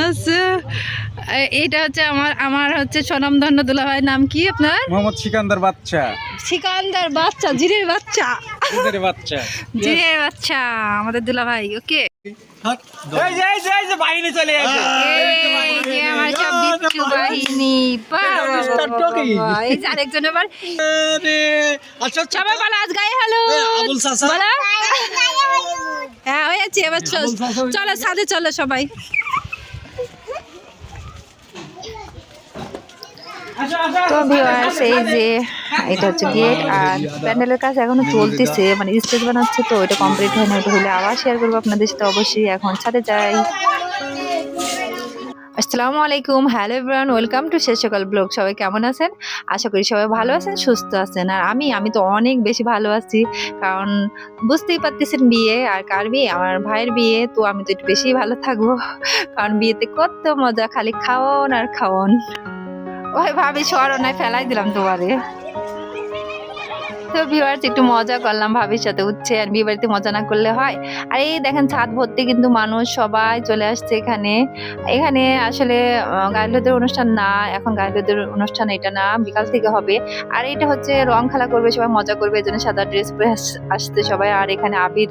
আচ্ছা এটা হচ্ছে আমার আমার হচ্ছে স্বনামধন্য দুলাভাই নাম কি আপনার? মোহাম্মদ সিকান্দার বাচ্চা সিকান্দার বাচ্চা জিরের বাচ্চা দুধের বাচ্চা জিরের বাচ্চা আমাদের দুলাভাই ওকে। এই যে এই যে এই যে বাহিনী চলে আসে। এই যে আমার সব বিচ্ছু বাহিনী বাহ, বাহ, বাহ, বাহ, বাহ। এই যে আরেকজন এবার আচ্ছা সবাই বলো আজ গায়ে হ্যালো বলো। হ্যাঁ হয়েছে এবার চলো সাথে চলো সবাই। তো ভিউয়ার্স এই যে এটা হচ্ছে গেট আর প্যান্ডেলের কাজ এখনও চলতেছে মানে স্টেজ বানাচ্ছে তো, এটা কমপ্লিট হয় না, এটা হলে আবার শেয়ার করব আপনাদের সাথে অবশ্যই এখন। সাথে যাই। আসসালামু আলাইকুম হ্যালো এভরিওয়ান ওয়েলকাম টু শেষ সকাল ব্লগ সবাই কেমন আছেন? আশা করি সবাই ভালো আছেন, সুস্থ আছেন। আর আমি আমি তো অনেক বেশি ভালো আছি, কারণ বুঝতেই পারতেছেন বিয়ে আর কার বিয়ে? আমার ভাইয়ের বিয়ে, তো আমি তো একটু বেশি ভালো থাকব, কারণ বিয়েতে কত মজা, খালি খাওয়ন আর খাওয়ন। ওই ভাবি স্মরণায় ফেলাই দিলাম তোমারে। তো ভিউয়ার্স একটু মজা করলাম ভাবির সাথে উঠছে, আর বিয়ে বাড়িতে মজা না করলে হয়। আর এই দেখেন, ছাদ ভর্তি কিন্তু মানুষ, সবাই চলে আসছে এখানে। এখানে আসলে গাইলোদের অনুষ্ঠান না, এখন গাইলোদের অনুষ্ঠান এটা না, বিকাল থেকে হবে। আর এটা হচ্ছে, রং খেলা করবে, সবাই মজা করবে এই জন্য সাদা ড্রেস পরে আস- আসছে সবাই। আর এখানে আবির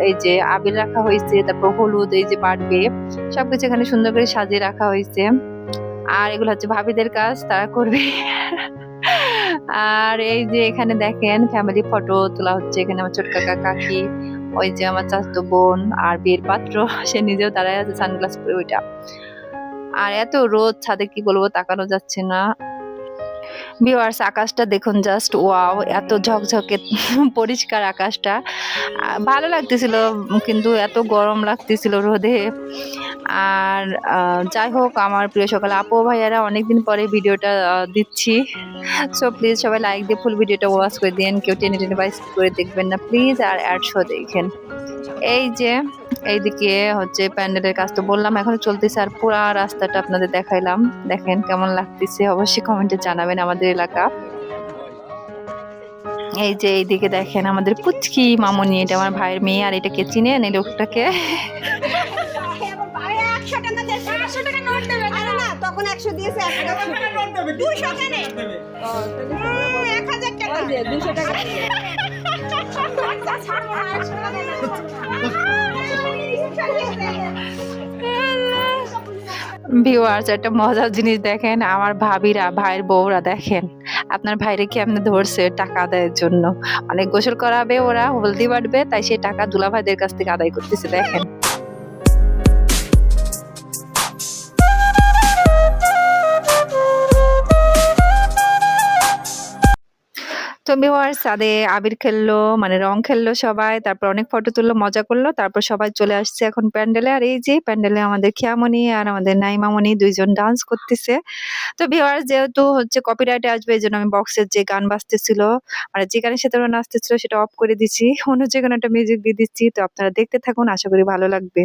এই যে আবির রাখা হয়েছে, তারপর হলুদ, এই যে বাড়বে, সবকিছু এখানে সুন্দর করে সাজিয়ে রাখা হয়েছে। আর এগুলো হচ্ছে ভাবিদের কাজ, তারা করবে। আর এই যে এখানে দেখেন ফ্যামিলি ফটো তোলা হচ্ছে এখানে আমার ছোট কাকা কাকি, ওই যে আমার চাচাতো বোন আর বিয়ের পাত্র, সে নিজেও দাঁড়ায় আছে সানগ্লাস পরে ওইটা। আর এত রোদ, ছাদে কি বলব, তাকানো যাচ্ছে না। ভিউয়ার্স আকাশটা দেখুন জাস্ট ওয়াও এত ঝকঝকে, পরিষ্কার আকাশটা। ভালো লাগতেছিল, কিন্তু এত গরম লাগতেছিল রোদে। আর যাই হোক, আমার প্রিয় সকাল আপু ভাইয়ারা, অনেকদিন পরে ভিডিওটা দিচ্ছি। সো প্লিজ সবাই লাইক দিয়ে ফুল ভিডিওটা ওয়াচ করে দিন। কেউ টেনে টেনে বাইস করে দেখবেন না প্লিজ আর অ্যাড শো দেখেন। এই যে এইদিকে হচ্ছে প্যান্ডেলের কাজ তো বললাম এখন চলতেছে আর পুরা রাস্তাটা আপনাদের দেখাইলাম দেখেন কেমন লাগতেছে অবশ্যই কমেন্টে জানাবেন আমাদের এলাকা এই যে এইদিকে দেখেন আমাদের পুচকি মামনি এটা আমার ভাইয়ের মেয়ে আর এটাকে চিনেন এই লোকটাকে আরে না তখন একশো দিয়েছে টাকা দুশো টাকা ভিউয়ার্স একটা মজার জিনিস দেখেন, আমার ভাবিরা, ভাইয়ের বউরা দেখেন, আপনার ভাইরে কি আপনি ধরছে টাকা আদায়ের জন্য? অনেক গোসল করাবে ওরা, হলদি বাড়বে তাই সেই টাকা দুলা ভাইদের কাছ থেকে আদায় করতেছে, দেখেন। তো ভিউয়ার্স সাদে আবির খেললো মানে রং খেললো সবাই, তারপর অনেক ফটো তুললো, মজা করল, তারপর সবাই চলে আসছে এখন প্যান্ডেলে। আর এই যে প্যান্ডেলে আমাদের খিয়ামণি আর আমাদের নাইমামণি দুইজন ডান্স করতেছে। তো ভিউয়ার্স যেহেতু হচ্ছে কপিরাইটে আসবে, এই জন্য আমি বক্সের যে গান বাজতেছিল মানে যে গানের সাথে ওরা নাচতেছিল, সেটা অফ করে দিচ্ছি। অন্য যে কোনো একটা মিউজিক দিয়ে দিচ্ছি, তো আপনারা দেখতে থাকুন, আশা করি ভালো লাগবে।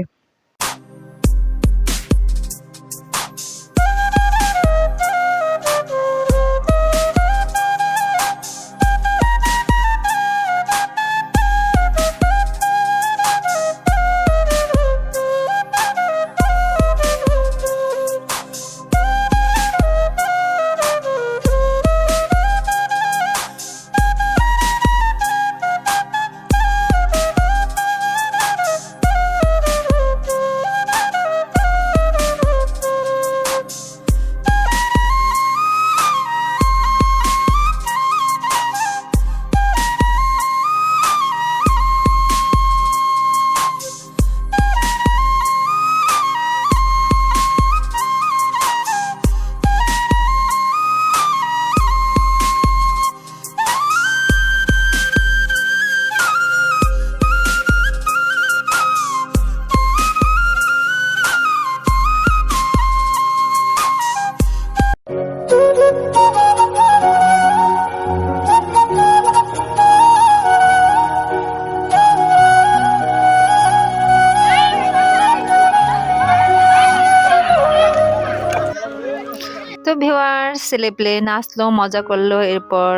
ছেলে প্লে নাচলো মজা করল, এরপর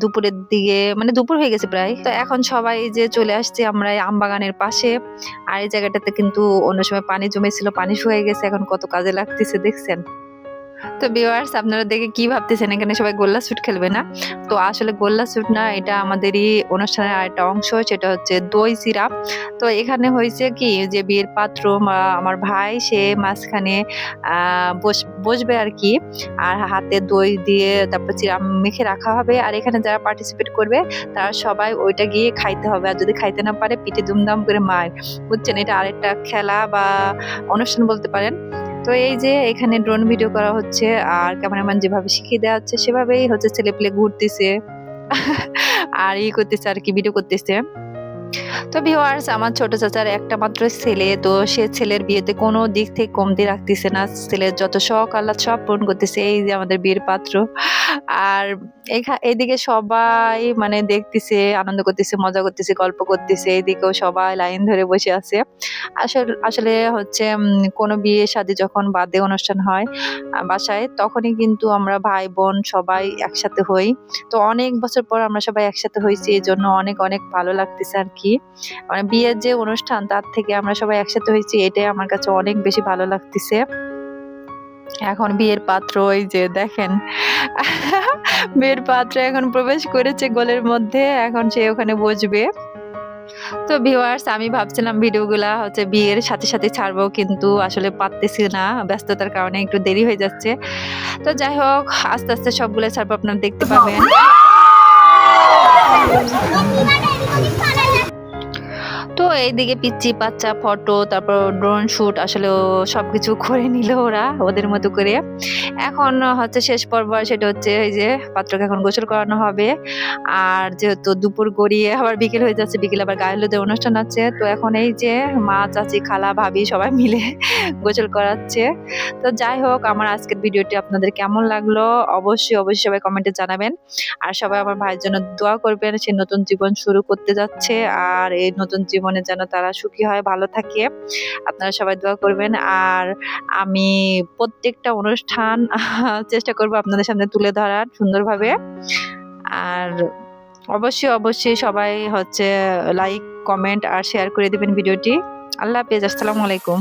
দুপুরের দিকে মানে দুপুর হয়ে গেছে প্রায়। তো এখন সবাই যে চলে আসছে, আমরা আমবাগানের পাশে। আর এই জায়গাটাতে কিন্তু অন্য সময় পানি জমেছিল, পানি শুকিয়ে গেছে, এখন কত কাজে লাগতেছে, দেখছেন? তো ভিউয়ার্স আপনারা দেখে কি ভাবতেছেন? এখানে সবাই গোল্লা শুট খেলবে না? তো আসলে গোল্লা শুট না, এটা আমাদেরই অনুষ্ঠানের আরেকটা অংশ, সেটা হচ্ছে দই সিরাপ। তো এখানে হয়েছে কি, যে বিয়ের পাত্র আমার ভাই, সে মাঝখানে বসবে আর কি। আর হাতে দই দিয়ে তারপর চিরাম মেখে রাখা হবে। আর এখানে যারা পার্টিসিপেট করবে, তারা সবাই ওইটা গিয়ে খাইতে হবে। আর যদি খাইতে না পারে, পিঠে দুমদাম করে মার। বুঝছেন? এটা আরেকটা খেলা বা অনুষ্ঠান বলতে পারেন। তো এই যে এখানে ড্রোন ভিডিও করা হচ্ছে, আর ক্যামেরাম্যান যেভাবে শিখিয়ে দেওয়া হচ্ছে, সেভাবেই হচ্ছে ছেলে পেলে ঘুরতেছে। আর ই করতেছে আর কি ভিডিও করতেছে। তো ভিওয়ার্স আমার ছোট চাচার একটা মাত্র ছেলে, তো সে ছেলের বিয়েতে কোনো দিক থেকে কমতি রাখতেছে না। ছেলের যত শখ আল্লাহ সব পূরণ করতেছে। এই যে আমাদের বিয়ের পাত্র। আর এইদিকে সবাই মানে দেখতেছে, আনন্দ করতেছে, মজা করতেছে, গল্প করতেছে, এদিকেও সবাই লাইন ধরে বসে আছে। আসলে আসলে হচ্ছে কোনো বিয়ে শাদী যখন বাদে অনুষ্ঠান হয় বাসায়, তখনই কিন্তু আমরা ভাই, বোন সবাই একসাথে হই। তো অনেক বছর পর আমরা সবাই একসাথে হয়েছি এই জন্য অনেক অনেক ভালো লাগতেছে আর কি। মানে বিয়ের যে অনুষ্ঠান, তার থেকে আমরা সবাই একসাথে হয়েছি, এটাই আমার কাছে অনেক বেশি ভালো লাগতেছে। এখন বিয়ের পাত্র ওই যে দেখেন। বিয়ের পাত্র এখন প্রবেশ করেছে গোলের মধ্যে এখন সে ওখানে বসবে। তো ভিউয়ার্স আমি ভাবছিলাম ভিডিওগুলা হচ্ছে বিয়ের সাথে সাথে ছাড়বো কিন্তু আসলে পারতেছি না। ব্যস্ততার কারণে একটু দেরি হয়ে যাচ্ছে। তো যাই হোক আস্তে আস্তে সবগুলো ছাড়বো আপনারা দেখতে পাবেন। এইদিকে পিচ্ছি বাচ্চা ফটো, তারপর ড্রোন শুট আসলে সবকিছু করে নিল ওরা, ওদের মতো করে। এখন হচ্ছে শেষ পর্ব, সেটা হচ্ছে এই যে পাত্রকে এখন গোসল করানো হবে। আর যেহেতু দুপুর গড়িয়ে আবার বিকেল হয়ে যাচ্ছে, বিকেল আবার গায়ে হলুদের অনুষ্ঠান আছে, তো এখন এই যে মা, চাচি, খালা, ভাবি সবাই মিলে গোসল করাচ্ছে। তো যাই হোক, আমার আজকের ভিডিওটি আপনাদের কেমন লাগল? অবশ্যই অবশ্যই সবাই কমেন্টে জানাবেন। আর সবাই আমার ভাইয়ের জন্য দোয়া করবেন, সে নতুন জীবন শুরু করতে যাচ্ছে। আর এই নতুন জীবনে যেন তারা সুখী হয়, ভালো থাকে। আপনারা সবাই দোয়া করবেন। আর আমি প্রত্যেকটা অনুষ্ঠান চেষ্টা করব আপনাদের সামনে তুলে ধরার সুন্দরভাবে। আর অবশ্যই অবশ্যই সবাই হচ্ছে লাইক কমেন্ট আর শেয়ার করে দেবেন ভিডিওটি। আল্লাহ হাফেজ, আসসালামু আলাইকুম।